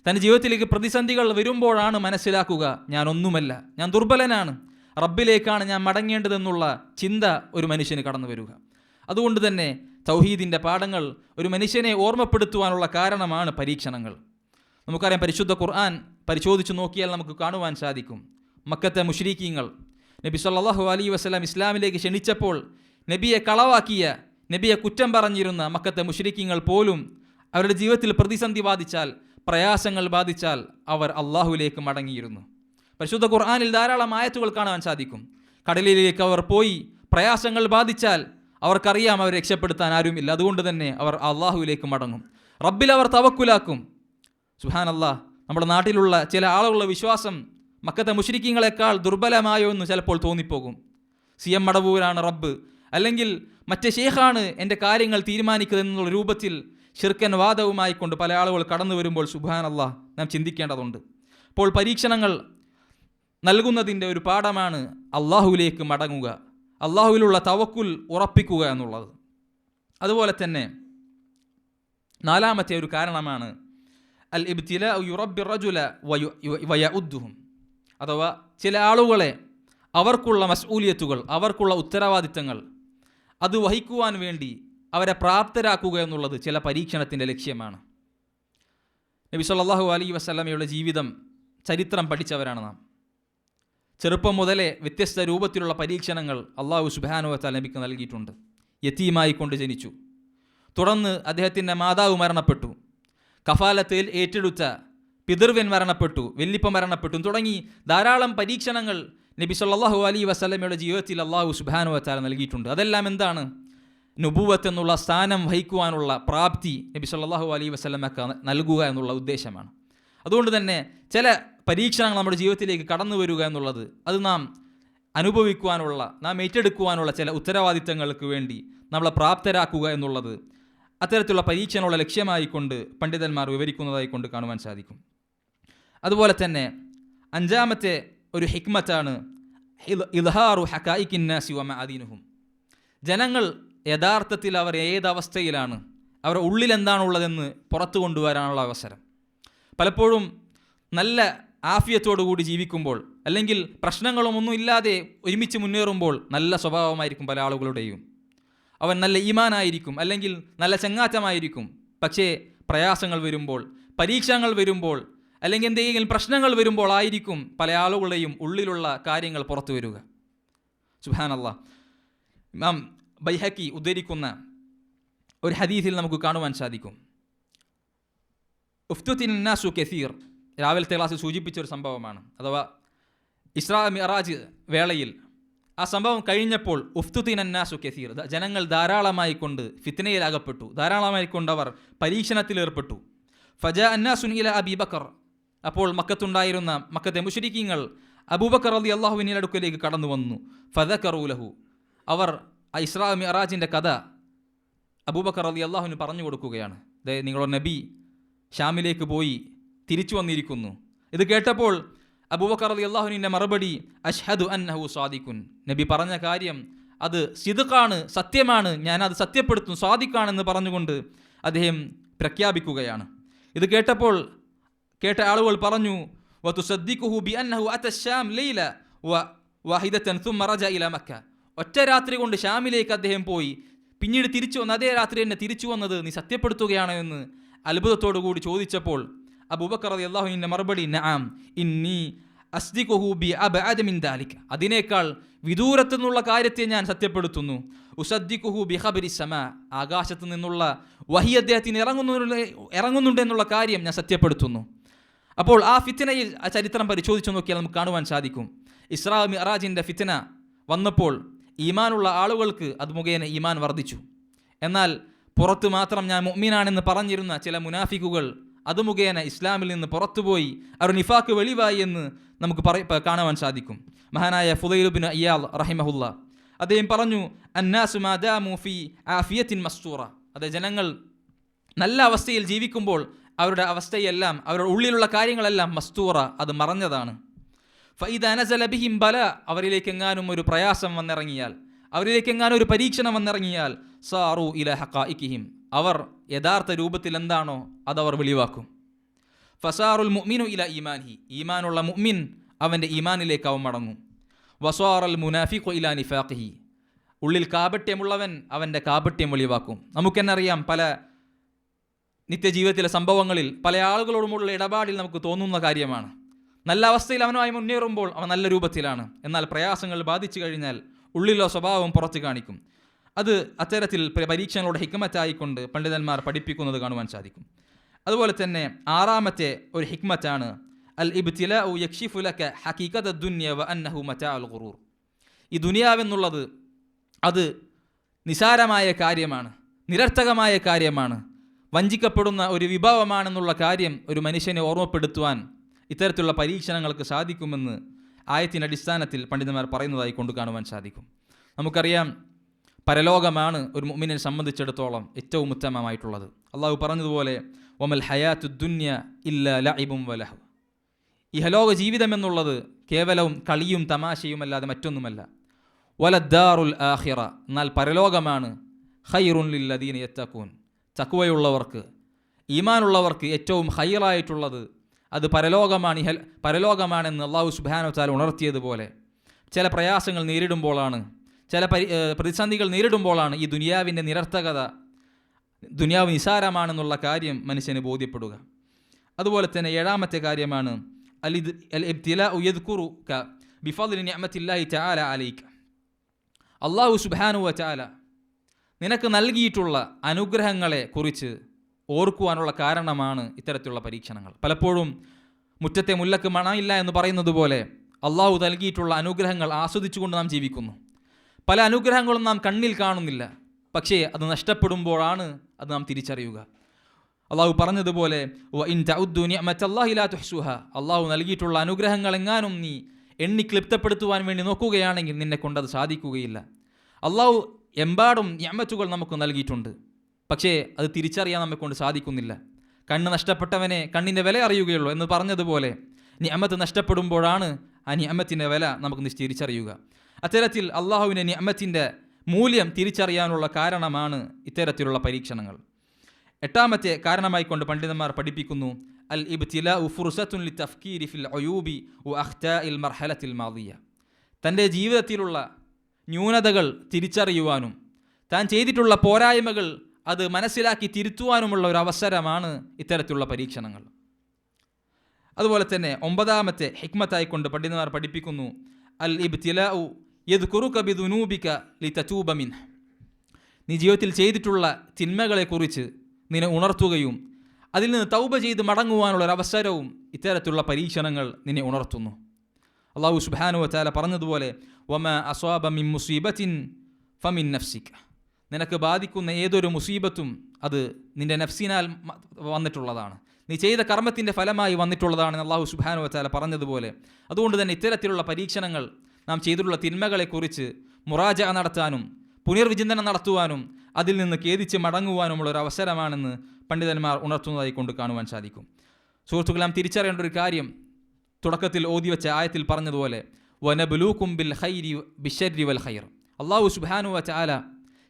തന്റെ ജീവിതത്തിലേക്ക് പ്രതിസന്ധികൾ വരുമ്പോഴാണ് മനസ്സിലാക്കുക ഞാൻ ഒന്നുമല്ല ഞാൻ ദുർബലനാണ്. റബ്ബിലേക്കാണ് ഞാൻ മടങ്ങേണ്ടതെന്നുള്ള ചിന്ത ഒരു മനുഷ്യന് കടന്നു വരിക. അതുകൊണ്ട് തന്നെ തൗഹീദിന്റെ പാഠങ്ങൾ ഒരു മനുഷ്യനെ ഓർമ്മപ്പെടുത്തുവാനുള്ള കാരണമാണ് പരീക്ഷണങ്ങൾ. നമുക്കറിയാം പരിശുദ്ധ ഖുർആൻ പരിശോധിച്ച് നോക്കിയാൽ നമുക്ക് കാണുവാൻ സാധിക്കും. മക്കത്തെ മുഷ്രീഖീങ്ങൾ നബി സല്ലാഹു അലൈഹി വസ്ലാം ഇസ്ലാമിലേക്ക് ക്ഷണിച്ചപ്പോൾ നബിയെ കളവാക്കിയ നബിയെ കുറ്റം പറഞ്ഞിരുന്ന മക്കത്തെ മുഷരിക്കിങ്ങൾ പോലും അവരുടെ ജീവിതത്തിൽ പ്രതിസന്ധി ബാധിച്ചാൽ പ്രയാസങ്ങൾ ബാധിച്ചാൽ അവർ അള്ളാഹുലേക്ക് മടങ്ങിയിരുന്നു. പരിശുദ്ധ ഖുർആാനിൽ ധാരാളം ആയത്തുകൾ കാണാൻ സാധിക്കും. കടലിലേക്ക് അവർ പോയി പ്രയാസങ്ങൾ ബാധിച്ചാൽ അവർക്കറിയാം അവരെ രക്ഷപ്പെടുത്താൻ ആരുമില്ല അതുകൊണ്ട് തന്നെ അവർ അള്ളാഹുവിലേക്ക് മടങ്ങും. റബ്ബിൽ അവർ തവക്കുലാക്കും. സുഹാൻ അള്ളാഹ് നമ്മുടെ നാട്ടിലുള്ള ചില ആളുകളുടെ വിശ്വാസം മക്കത്തെ മുഷരിക്കിങ്ങളെക്കാൾ ദുർബലമായോ എന്ന് ചിലപ്പോൾ തോന്നിപ്പോകും. സി എം മടവൂരാണ് റബ്ബ്. അല്ലെങ്കിൽ മറ്റേ ഷെയ്ഖാണ് എന്റെ കാര്യങ്ങൾ തീരുമാനിക്കുന്നത് എന്നുള്ള രൂപത്തിൽ ഷിർക്കൻ വാദവുമായി കൊണ്ട് പല ആളുകൾ കടന്നു വരുമ്പോൾ സുബാനല്ല നാം ചിന്തിക്കേണ്ടതുണ്ട്. അപ്പോൾ പരീക്ഷണങ്ങൾ നൽകുന്നതിന്റെ ഒരു പാഠമാണ് അള്ളാഹുവിലേക്ക് മടങ്ങുക അള്ളാഹുവിലുള്ള തവക്കുൽ ഉറപ്പിക്കുക എന്നുള്ളത്. അതുപോലെ തന്നെ നാലാമത്തെ ഒരു കാരണമാണ് അൽ ഇബ്തില യുറബി റജുല വയ ഉദ്ദുഹും അഥവാ ചില ആളുകളെ അവർക്കുള്ള മസ്ഊലിയത്തുകൾ അവർക്കുള്ള ഉത്തരവാദിത്തങ്ങൾ അത് വഹിക്കുവാൻ വേണ്ടി അവരെ പ്രാപ്തരാക്കുക എന്നുള്ളത് ചില പരീക്ഷണത്തിന്റെ ലക്ഷ്യമാണ്. നബി സല്ലാഹു അലൈ വസല്ലമയുടെ ജീവിതം ചരിത്രം പഠിച്ചവരാണ് നാം. ചെറുപ്പം മുതലേ വ്യത്യസ്ത രൂപത്തിലുള്ള പരീക്ഷണങ്ങൾ അള്ളാഹു സുബാനുവത്താൽ നബിക്ക് നൽകിയിട്ടുണ്ട്. യത്തീമായി കൊണ്ട് ജനിച്ചു. തുടർന്ന് അദ്ദേഹത്തിന്റെ മാതാവ് മരണപ്പെട്ടു. കഫാലത്തിൽ ഏറ്റെടുത്ത പിതൃവൻ മരണപ്പെട്ടു വെല്ലിപ്പ മരണപ്പെട്ടു തുടങ്ങി ധാരാളം പരീക്ഷണങ്ങൾ നബി സല്ലാഹു അലി വസ്ലമയുടെ ജീവിതത്തിൽ അള്ളാഹു സുബാനു വത്താല നൽകിയിട്ടുണ്ട്. അതെല്ലാം എന്താണ്? നുബൂവത്ത് എന്നുള്ള സ്ഥാനം വഹിക്കുവാനുള്ള പ്രാപ്തി നബി സല്ലാഹു അലൈഹി വസ്ലമക്ക് നൽകുക എന്നുള്ള ഉദ്ദേശമാണ്. അതുകൊണ്ട് തന്നെ ചില പരീക്ഷണങ്ങൾ നമ്മുടെ ജീവിതത്തിലേക്ക് കടന്നു വരിക എന്നുള്ളത് അത് നാം അനുഭവിക്കുവാനുള്ള നാം ഏറ്റെടുക്കുവാനുള്ള ചില ഉത്തരവാദിത്തങ്ങൾക്ക് വേണ്ടി നമ്മളെ പ്രാപ്തരാക്കുക എന്നുള്ളത് അത്തരത്തിലുള്ള പരീക്ഷണമുള്ള ലക്ഷ്യമായിക്കൊണ്ട് പണ്ഡിതന്മാർ വിവരിക്കുന്നതായിക്കൊണ്ട് കാണുവാൻ സാധിക്കും. അതുപോലെ തന്നെ അഞ്ചാമത്തെ ഒരു ഹിക്മത്താണ്. ഇൽഹാറു ഹക്കായിക്കിന്നാസി വമ അദീനുഹും. ജനങ്ങൾ യഥാർത്ഥത്തിൽ അവർ ഏതവസ്ഥയിലാണ്? അവരുടെ ഉള്ളിൽ എന്താണുള്ളതെന്ന് പുറത്തു കൊണ്ടുവരാനുള്ള അവസരം. പലപ്പോഴും നല്ല ആഫിയത്തോടു കൂടി ജീവിക്കുമ്പോൾ അല്ലെങ്കിൽ പ്രശ്നങ്ങളും ഒന്നും ഇല്ലാതെ ഒരുമിച്ച് മുന്നേറുമ്പോൾ നല്ല സ്വഭാവമായിരിക്കും പല ആളുകളുടെയും. അവൻ നല്ല ഈമാനായിരിക്കും അല്ലെങ്കിൽ നല്ല ചങ്ങാറ്റമായിരിക്കും പക്ഷേ പ്രയാസങ്ങൾ വരുമ്പോൾ പരീക്ഷണങ്ങൾ വരുമ്പോൾ അല്ലെങ്കിൽ എന്തെങ്കിലും പ്രശ്നങ്ങൾ വരുമ്പോൾ ആയിരിക്കും പല ആളുകളുടെയും ഉള്ളിലുള്ള കാര്യങ്ങൾ പുറത്തു വരിക. സുഹാനല്ല ഇമാം ബൈഹക്കി ഉദ്ധരിക്കുന്ന ഒരു ഹദീസിൽ നമുക്ക് കാണുവാൻ സാധിക്കും. ഉഫ്തുത്തിൻ നാസു കെസീർ. രാവിലത്തെ ക്ലാസ്സിൽ സൂചിപ്പിച്ച ഒരു സംഭവമാണ്. അഥവാ ഇസ്രാ മിറാജ് വേളയിൽ ആ സംഭവം കഴിഞ്ഞപ്പോൾ ഉഫ്തുത്തിൻ അന്നാസു കെസീർ ജനങ്ങൾ ധാരാളമായി കൊണ്ട് ഫിത്തനയിൽ അകപ്പെട്ടു ധാരാളമായി പരീക്ഷണത്തിൽ ഏർപ്പെട്ടു. ഫജ അന്നാസുൻ ഇല അബീബക്കർ അപ്പോൾ മക്കത്തുണ്ടായിരുന്ന മക്കത്തെ മുഷരിക്കീങ്ങൾ അബൂബക്കർ അലി അള്ളാഹുവിന്റെ അടുക്കലേക്ക് കടന്നു വന്നു. ഫതക്കറൂലഹു അവർ ആ ഇസ്രാ മിറാജിന്റെ കഥ അബൂബക്കർ അലി അള്ളാഹുവിന് പറഞ്ഞു കൊടുക്കുകയാണ്. അതായത് നിങ്ങളുടെ നബി ഷാമിലേക്ക് പോയി തിരിച്ചു വന്നിരിക്കുന്നു. ഇത് കേട്ടപ്പോൾ അബൂബക്കർ അലി അള്ളാഹുവിന്റെ മറുപടി അഷ്ഹദു അന്നഹു സ്വാദിക്കുൻ നബി പറഞ്ഞ കാര്യം അത് സിദുക്കാണ് സത്യമാണ് ഞാൻ ഞാനത് സത്യപ്പെടുത്തും സ്വാദിക്കാണെന്ന് പറഞ്ഞുകൊണ്ട് അദ്ദേഹം പ്രഖ്യാപിക്കുകയാണ്. ഇത് കേട്ടപ്പോൾ കേട്ട ആളുകൾ പറഞ്ഞു ഒറ്റ രാത്രി കൊണ്ട് ഷാമിലേക്ക് അദ്ദേഹം പോയി. പിന്നീട് തിരിച്ചു വന്ന അതേ രാത്രി തന്നെ തിരിച്ചു വന്നത് നീ സത്യപ്പെടുത്തുകയാണോ എന്ന് അത്ഭുതത്തോടു കൂടി ചോദിച്ചപ്പോൾ അബൂബക്കർ അള്ളാഹുവിന്റെ മറുപടി നആം ഇന്നി അസ്ദിഖുഹു ബി അബഅദ മിൻ ദാലിക. അതിനേക്കാൾ വിദൂരത്തു നിന്നുള്ള കാര്യത്തെ ഞാൻ സത്യപ്പെടുത്തുന്നു. ഉസദ്ദിഖുഹു ബി ഖബരി സമ. ആകാശത്തു നിന്നുള്ള വഹി അദ്ദേഹത്തിന് ഇറങ്ങുന്നു ഇറങ്ങുന്നുണ്ടെന്നുള്ള കാര്യം ഞാൻ സത്യപ്പെടുത്തുന്നു. അപ്പോൾ ആ ഫിത്തനയിൽ ആ ചരിത്രം പരിശോധിച്ചു നോക്കിയാൽ നമുക്ക് കാണുവാൻ സാധിക്കും. ഇസ്രാ മിറാജിന്റെ ഫിത്തന വന്നപ്പോൾ ഈമാനുള്ള ആളുകൾക്ക് അത് മുഖേന ഈമാൻ വർദ്ധിച്ചു. എന്നാൽ പുറത്ത് മാത്രം ഞാൻ മുഅ്മിനാണെന്ന് പറഞ്ഞിരുന്ന ചില മുനാഫിക്കുകൾ അത് മുഖേന ഇസ്ലാമിൽ നിന്ന് പുറത്തുപോയി അവർ നിഫാക്ക് വെളിവായി എന്ന് നമുക്ക് പറ കാണുവാൻ സാധിക്കും. മഹാനായ ഫുദൈലുബിൻ അയ്യാൽ റഹിമഹുല്ല അദ്ദേഹം പറഞ്ഞു അന്നാസു മാദാ മൂഫി ആഫിയത്തിൻ മസ്തൂറ. അതെ ജനങ്ങൾ നല്ല അവസ്ഥയിൽ ജീവിക്കുമ്പോൾ അവരുടെ അവസ്ഥയെല്ലാം അവരുടെ ഉള്ളിലുള്ള കാര്യങ്ങളെല്ലാം മസ്തൂറ അത് മറഞ്ഞതാണ്. ഫൈദ് അനസല ബിഹിം ബല അവരിലേക്ക് എങ്ങാനും ഒരു പ്രയാസം വന്നിറങ്ങിയാൽ അവരിലേക്ക് എങ്ങാനും ഒരു പരീക്ഷണം വന്നിറങ്ങിയാൽ സാറു ഇല ഹക്കായിക്കിഹിം അവർ യഥാർത്ഥ രൂപത്തിൽ എന്താണോ അതവർ വെളിവാക്കും. ഫസാറുൽ മുഅ്മിനു ഇല ഈമാൻഹി ഈമാനുള്ള മുഅ്മിൻ അവന്റെ ഈമാനിലേക്ക് അവൻ മടങ്ങും. വസാറൽ മുനാഫിഖു ഇല നിഫാഖിഹി. ഉള്ളിൽ കാപട്യമുള്ളവൻ അവന്റെ കാപട്യം വെളിവാക്കും. നമുക്കെന്നറിയാം പല നിത്യജീവിതത്തിലെ സംഭവങ്ങളിൽ പല ആളുകളോടുമുള്ള ഇടപാടിൽ നമുക്ക് തോന്നുന്ന കാര്യമാണ്. നല്ല അവസ്ഥയിൽ അവനുമായി മുന്നേറുമ്പോൾ അവൻ നല്ല രൂപത്തിലാണ്. എന്നാൽ പ്രയാസങ്ങൾ ബാധിച്ചു കഴിഞ്ഞാൽ ഉള്ളിലോ സ്വഭാവം പുറത്ത് കാണിക്കും. അത് അത്തരത്തിൽ പരീക്ഷകളുടെ ഹിക്മറ്റായിക്കൊണ്ട് പണ്ഡിതന്മാർ പഠിപ്പിക്കുന്നത് കാണുവാൻ സാധിക്കും. അതുപോലെ തന്നെ ആറാമത്തെ ഒരു ഹിക്മറ്റാണ് അൽ ഇബ്തില യക്ഷിഫുലക ഹക്കീകത ദുന്യവ വ അന്നഹു മറ്റാ അൽ ഖുറൂർ ഈ ദുനിയാവെന്നുള്ളത് അത് നിസാരമായ കാര്യമാണ് നിരർത്ഥകമായ കാര്യമാണ്. വഞ്ചിക്കപ്പെടുന്ന ഒരു വിഭവമാണെന്നുള്ള കാര്യം ഒരു മനുഷ്യനെ ഓർമ്മപ്പെടുത്തുവാൻ ഇത്തരത്തിലുള്ള പരീക്ഷണങ്ങൾക്ക് സാധിക്കുമെന്ന് ആയത്തിന്റെ അടിസ്ഥാനത്തിൽ പണ്ഡിതന്മാർ പറയുന്നതായി കൊണ്ട് കാണുവാൻ സാധിക്കും. നമുക്കറിയാം പരലോകമാണ് ഒരു മുമ്മിനെ സംബന്ധിച്ചിടത്തോളം ഏറ്റവും ഉത്തമമായിട്ടുള്ളത്. അള്ളാഹു പറഞ്ഞതുപോലെ ഒമൽ ഹയാത്തു ദുന്യ ഇല്ല വലഹു ഇഹലോക ജീവിതം എന്നുള്ളത് കേവലവും കളിയും തമാശയും അല്ലാതെ മറ്റൊന്നുമല്ല വലദ്ദാറുൽ ആഹിറ എന്നാൽ പരലോകമാണ് ഖൈറുൻ ലില്ലദീൻ യത്തക്കൂൻ തക്കുവയുള്ളവർക്ക് ഈമാനുള്ളവർക്ക് ഏറ്റവും ഹൈറായിട്ടുള്ളത് അത് പരലോകമാണ് ഇഹൽ പരലോകമാണെന്ന് അള്ളാഹു സുബാനോ താല ഉണർത്തിയതുപോലെ. ചില പ്രയാസങ്ങൾ നേരിടുമ്പോഴാണ് ചില പരി പ്രതിസന്ധികൾ നേരിടുമ്പോഴാണ് ഈ ദുനിയാവിന്റെ നിരർത്ഥകത ദുനിയാവ് നിസാരമാണെന്നുള്ള കാര്യം മനുഷ്യന് ബോധ്യപ്പെടുക. അതുപോലെ തന്നെ ഏഴാമത്തെ കാര്യമാണ് അലിദ് അൽ ഇബ്തില ഉയദ്കുറു ക ബിഫദ്ലി നിഅമത്തില്ലാഹി ചാല അലൈക. അള്ളാഹു സുബ്ഹാനഹു തആല നിനക്ക് നൽകിയിട്ടുള്ള അനുഗ്രഹങ്ങളെ കുറിച്ച് ഓർക്കുവാനുള്ള കാരണമാണ് ഇത്തരത്തിലുള്ള പരീക്ഷണങ്ങൾ. പലപ്പോഴും മുറ്റത്തെ മുല്ലക്ക് മണമില്ല എന്ന് പറയുന്നത് പോലെ അള്ളാഹു നൽകിയിട്ടുള്ള അനുഗ്രഹങ്ങൾ ആസ്വദിച്ചുകൊണ്ട് നാം ജീവിക്കുന്നു. പല അനുഗ്രഹങ്ങളും നാം കണ്ണിൽ കാണുന്നില്ല. പക്ഷേ അത് നഷ്ടപ്പെടുമ്പോഴാണ് അത് നാം തിരിച്ചറിയുക. അള്ളാഹു പറഞ്ഞതുപോലെ "വ ഇൻ തഉദ്ദു നിഅമത്തല്ലാഹി ലാ തുഹ്സുഹ. അള്ളാഹു നൽകിയിട്ടുള്ള അനുഗ്രഹങ്ങൾ എങ്ങാനും നീ എണ്ണി ക്ലിപ്തപ്പെടുത്തുവാൻ വേണ്ടി നോക്കുകയാണെങ്കിൽ നിന്നെ കൊണ്ടത് സാധിക്കുകയില്ല. അള്ളാഹു എമ്പാടും ഞമ്മറ്റുകൾ നമുക്ക് നൽകിയിട്ടുണ്ട്. പക്ഷേ അത് തിരിച്ചറിയാൻ നമ്മെ കൊണ്ട് സാധിക്കുന്നില്ല. കണ്ണ് നഷ്ടപ്പെട്ടവനെ കണ്ണിന്റെ വില അറിയുകയുള്ളൂ എന്ന് പറഞ്ഞതുപോലെ നിഅമത്ത് നഷ്ടപ്പെടുമ്പോഴാണ് ആ ഞമ്മത്തിന്റെ വില നമുക്ക് നിശ്ചയിച്ചറിയുക. അത്തരത്തിൽ അള്ളാഹുവിന്റെ ഞമ്മത്തിന്റെ മൂല്യം തിരിച്ചറിയാനുള്ള കാരണമാണ് ഇത്തരത്തിലുള്ള പരീക്ഷണങ്ങൾ. എട്ടാമത്തെ കാരണമായി കൊണ്ട് പണ്ഡിതന്മാർ പഠിപ്പിക്കുന്നു അൽ ഇബ്തില ഫുർസത്തുൻ ലി തഫ്കീരി ഫിൽ ഒയൂബി ഉ അഖ്താഇൽ മർഹലത്തിൽ മാദിയ. തന്റെ ജീവിതത്തിലുള്ള ന്യൂനതകൾ തിരിച്ചറിയുവാനും താൻ ചെയ്തിട്ടുള്ള പോരായ്മകൾ അത് മനസ്സിലാക്കി തിരുത്തുവാനുമുള്ള ഒരു അവസരമാണ് ഇത്തരത്തിലുള്ള പരീക്ഷണങ്ങൾ. അതുപോലെ തന്നെ ഒമ്പതാമത്തെ ഹിക്മത്തായിക്കൊണ്ട് പണ്ഡിതന്മാർ പഠിപ്പിക്കുന്നു അൽ ഇബ്തില യദ് കുറുക ബിദുനൂബിക ലി തൂബമിൻ നീ ജീവിതത്തിൽ ചെയ്തിട്ടുള്ള തിന്മകളെക്കുറിച്ച് നിന്നെ ഉണർത്തുകയും അതിൽ നിന്ന് തൗബ ചെയ്ത് മടങ്ങുവാനുള്ള ഒരു അവസരവും ഇത്തരത്തിലുള്ള പരീക്ഷണങ്ങൾ നിന്നെ ഉണർത്തുന്നു. അള്ളാഹു സുബാനു വച്ചാല പറഞ്ഞതുപോലെ വമ അസ്വാബ മിൻ മുസീബത്തിൻ ഫമിൻ നഫ്സിക്ക നിനക്ക് ബാധിക്കുന്ന ഏതൊരു മുസീബത്തും അത് നിന്റെ നഫ്സിനാൽ വന്നിട്ടുള്ളതാണ്. നീ ചെയ്ത കർമ്മത്തിന്റെ ഫലമായി വന്നിട്ടുള്ളതാണ് അള്ളാഹു സുബാനു വച്ചാല പറഞ്ഞതുപോലെ. അതുകൊണ്ട് തന്നെ ഇത്തരത്തിലുള്ള പരീക്ഷണങ്ങൾ നാം ചെയ്തിട്ടുള്ള തിന്മകളെക്കുറിച്ച് മുറാജ നടത്താനും പുനർവിചിന്തനം നടത്തുവാനും അതിൽ നിന്ന് ഖേദിച്ച് മടങ്ങുവാനുമുള്ള ഒരു അവസരമാണെന്ന് പണ്ഡിതന്മാർ ഉണർത്തുന്നതായി കൊണ്ട് കാണുവാൻ സാധിക്കും. സുഹൃത്തുക്കളാം തിരിച്ചറിയേണ്ട ഒരു കാര്യം തുടക്കത്തിൽ ഓതി വെച്ച ആയത്തിൽ പറഞ്ഞതുപോലെ വനബുലൂക്കും ബിൽ ഹൈരി ബിഷരി വൽ ഹൈർ അള്ളാഹു സുബാനു വച്ചാല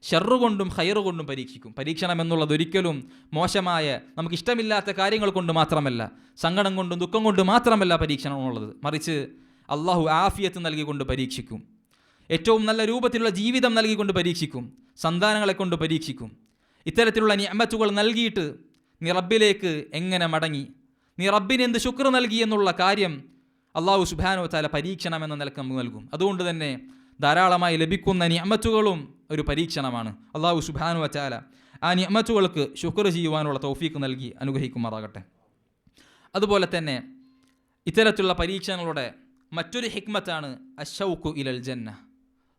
ഷെറു കൊണ്ടും ഹൈറ് കൊണ്ടും പരീക്ഷിക്കും. പരീക്ഷണം എന്നുള്ളത് ഒരിക്കലും മോശമായ നമുക്ക് ഇഷ്ടമില്ലാത്ത കാര്യങ്ങൾ കൊണ്ട് മാത്രമല്ല സങ്കടം കൊണ്ടും ദുഃഖം കൊണ്ടും മാത്രമല്ല പരീക്ഷണം എന്നുള്ളത്. മറിച്ച് അള്ളാഹു ആഫിയത്ത് നൽകിക്കൊണ്ട് പരീക്ഷിക്കും. ഏറ്റവും നല്ല രൂപത്തിലുള്ള ജീവിതം നൽകിക്കൊണ്ട് പരീക്ഷിക്കും. സന്താനങ്ങളെ കൊണ്ട് പരീക്ഷിക്കും. ഇത്തരത്തിലുള്ള നിയമത്തുകൾ നൽകിയിട്ട് നീ റബ്ബിലേക്ക് എങ്ങനെ മടങ്ങി? നീ റബ്ബിന് എന്ത് ശുക്ർ നൽകി എന്നുള്ള കാര്യം അള്ളാഹു സുബാനു താല പരീക്ഷണം എന്ന നിലയ്ക്ക് നമുക്ക് നൽകും. അതുകൊണ്ട് തന്നെ ധാരാളമായി ലഭിക്കുന്ന നിയമത്തുകളും ഒരു പരീക്ഷണമാണ്. അള്ളാഹു സുബാനു വച്ചാല ആ നിയമത്തുകൾക്ക് ശുക്ർ ചെയ്യുവാനുള്ള തൗഫീക്ക് നൽകി അനുഗ്രഹിക്കുമാറാകട്ടെ. അതുപോലെ തന്നെ ഇത്തരത്തിലുള്ള പരീക്ഷണങ്ങളുടെ മറ്റൊരു ഹിക്മത്താണ് അശൗക്കു ഇലൽ ജന്ന.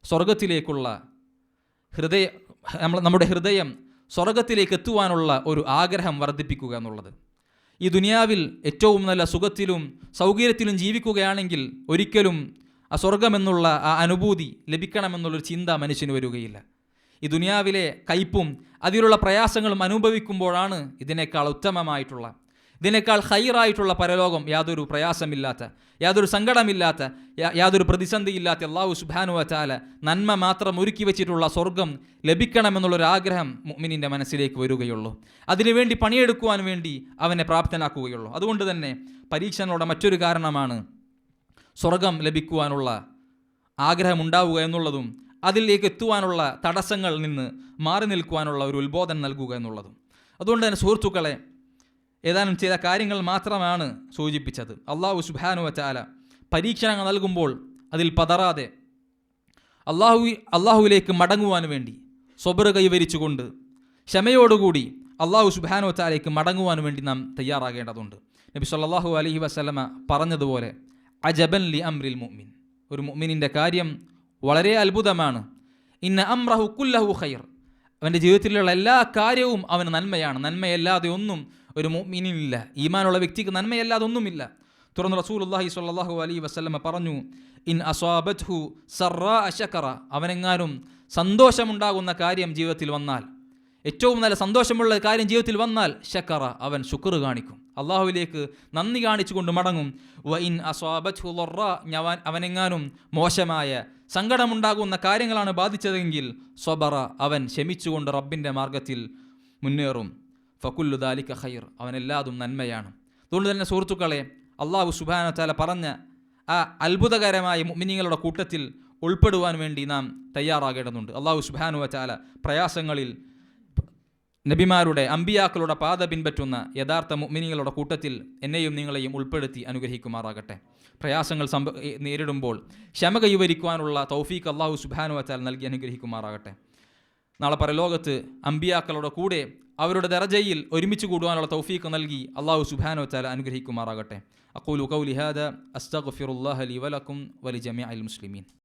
സ്വർഗത്തിലേക്കുള്ള ഹൃദയ നമ്മൾ നമ്മുടെ ഹൃദയം സ്വർഗത്തിലേക്ക് എത്തുവാനുള്ള ഒരു ആഗ്രഹം വർദ്ധിപ്പിക്കുക എന്നുള്ളത്. ഈ ദുനിയാവിൽ ഏറ്റവും നല്ല സുഖത്തിലും സൗകര്യത്തിലും ജീവിക്കുകയാണെങ്കിൽ ഒരിക്കലും ആ സ്വർഗമെന്നുള്ള ആ അനുഭൂതി ലഭിക്കണമെന്നുള്ളൊരു ചിന്ത മനുഷ്യന് വരികയില്ല. ഈ ദുനിയാവിലെ കയ്പും അതിലുള്ള പ്രയാസങ്ങളും അനുഭവിക്കുമ്പോഴാണ് ഇതിനേക്കാൾ ഉത്തമമായിട്ടുള്ള ഇതിനേക്കാൾ ഹൈറായിട്ടുള്ള പരലോകം യാതൊരു പ്രയാസമില്ലാത്ത യാതൊരു സങ്കടമില്ലാത്ത യാതൊരു പ്രതിസന്ധിയില്ലാത്ത അള്ളാഹു സുബാനു വച്ചാല നന്മ മാത്രം ഒരുക്കി വെച്ചിട്ടുള്ള സ്വർഗം ലഭിക്കണമെന്നുള്ളൊരു ആഗ്രഹം മുഅ്മിനിന്റെ മനസ്സിലേക്ക് വരികയുള്ളൂ. അതിനുവേണ്ടി പണിയെടുക്കുവാൻ വേണ്ടി അവനെ പ്രാപ്തനാക്കുകയുള്ളൂ. അതുകൊണ്ട് തന്നെ പരീക്ഷണങ്ങളുടെ മറ്റൊരു കാരണമാണ് സ്വർഗം ലഭിക്കുവാനുള്ള ആഗ്രഹമുണ്ടാവുക എന്നുള്ളതും അതിലേക്ക് എത്തുവാനുള്ള തടസ്സങ്ങളിൽ നിന്ന് മാറി നിൽക്കുവാനുള്ള ഒരു ഉത്ബോധനം നൽകുക എന്നുള്ളതും. അതുകൊണ്ട് തന്നെ സുഹൃത്തുക്കളെ ഏതാനും ചില കാര്യങ്ങൾ മാത്രമാണ് സൂചിപ്പിച്ചത്. അള്ളാഹു സുബാനു വച്ചാല പരീക്ഷണങ്ങൾ നൽകുമ്പോൾ അതിൽ പതറാതെ അള്ളാഹു അള്ളാഹുവിലേക്ക് മടങ്ങുവാൻ വേണ്ടി സ്വബർ കൈവരിച്ചുകൊണ്ട് ക്ഷമയോടുകൂടി അള്ളാഹു സുബാനു വച്ചാലേക്ക് മടങ്ങുവാൻ വേണ്ടി നാം തയ്യാറാകേണ്ടതുണ്ട്. നബി സല്ലാഹു അലഹി വസ്ലമ പറഞ്ഞതുപോലെ അജബൻ ലി അംറിൽ മുഅ്മിൻ. ഒരു മുഅ്മിനിന്റെ കാര്യം വളരെ അത്ഭുതമാണ്. ഇന്ന അംറഹു കുല്ലഹു ഖൈർ. അവന്റെ ജീവിതത്തിലുള്ള എല്ലാ കാര്യവും അവന് നന്മയാണ്. നന്മയല്ലാതെ ഒന്നും ഒരു മുഅ്മിനിനില്ല. ഈമാനുള്ള വ്യക്തിക്ക് നന്മയല്ലാതെ ഒന്നുമില്ല റസൂൽ റസൂലുള്ളാഹി സ്വല്ലല്ലാഹു അലൈഹി വസല്ലമ പറഞ്ഞു ഇൻ അസ്വാബത്ഹു സർറാ അശക്കറ അവനെങ്ങാനും സന്തോഷമുണ്ടാകുന്ന കാര്യം ജീവിതത്തിൽ വന്നാൽ ഏറ്റവും നല്ല സന്തോഷമുള്ള കാര്യം ജീവിതത്തിൽ വന്നാൽ ഷക്കറ അവൻ ശുക്ർ കാണിക്കും. അള്ളാഹുവിലേക്ക് നന്ദി കാണിച്ചുകൊണ്ട് മടങ്ങും. വ ഇൻ അസ്വാബത്ഹു ലൊറ അവനെങ്ങാനും മോശമായ സങ്കടമുണ്ടാകുന്ന കാര്യങ്ങളാണ് ബാധിച്ചതെങ്കിൽ സ്വബറ അവൻ ക്ഷമിച്ചുകൊണ്ട് റബ്ബിന്റെ മാർഗത്തിൽ മുന്നേറും. ഫക്കുല്ലു ദാലിക ഖൈർ. അവനെല്ലാതും നന്മയാണ്. അതുകൊണ്ട് തന്നെ സുഹൃത്തുക്കളെ അള്ളാഹു സുബാന ചാല പറഞ്ഞ ആ അത്ഭുതകരമായ മുഅ്മിനീങ്ങളുടെ കൂട്ടത്തിൽ ഉൾപ്പെടുവാൻ വേണ്ടി നാം തയ്യാറാകേണ്ടതുണ്ട്. അള്ളാഹു സുബാനു വച്ചാല പ്രയാസങ്ങളിൽ നബിമാരുടെ അമ്പിയാക്കളുടെ പാത പിൻപറ്റുന്ന യഥാർത്ഥ മുഅ്മിനീങ്ങളുടെ കൂട്ടത്തിൽ എന്നെയും നിങ്ങളെയും ഉൾപ്പെടുത്തി അനുഗ്രഹിക്കുമാറാകട്ടെ. പ്രയാസങ്ങൾ സംഭ നേരിടുമ്പോൾ ക്ഷമ കൈവരിക്കുവാനുള്ള തൗഫീഖ് അള്ളാഹു സുബാനു വച്ചാൽ നൽകി അനുഗ്രഹിക്കുമാറാകട്ടെ. നാളെ പരലോകത്ത് അമ്പിയാക്കളുടെ കൂടെ അവരുടെ ദറജയിൽ ഒരുമിച്ച് കൂടുവാനുള്ള തൗഫീഖ് നൽകി അള്ളാഹു സുബാനോ ചാല അനുഗ്രഹിക്കുമാറാകട്ടെ. അക്കൂലു കൗലിഹാദ ഹാദ അസ്തഗ്ഫിറുല്ലാഹ ലി വലക്കും വലി ജമിഅൽ മുസ്ലിമീൻ.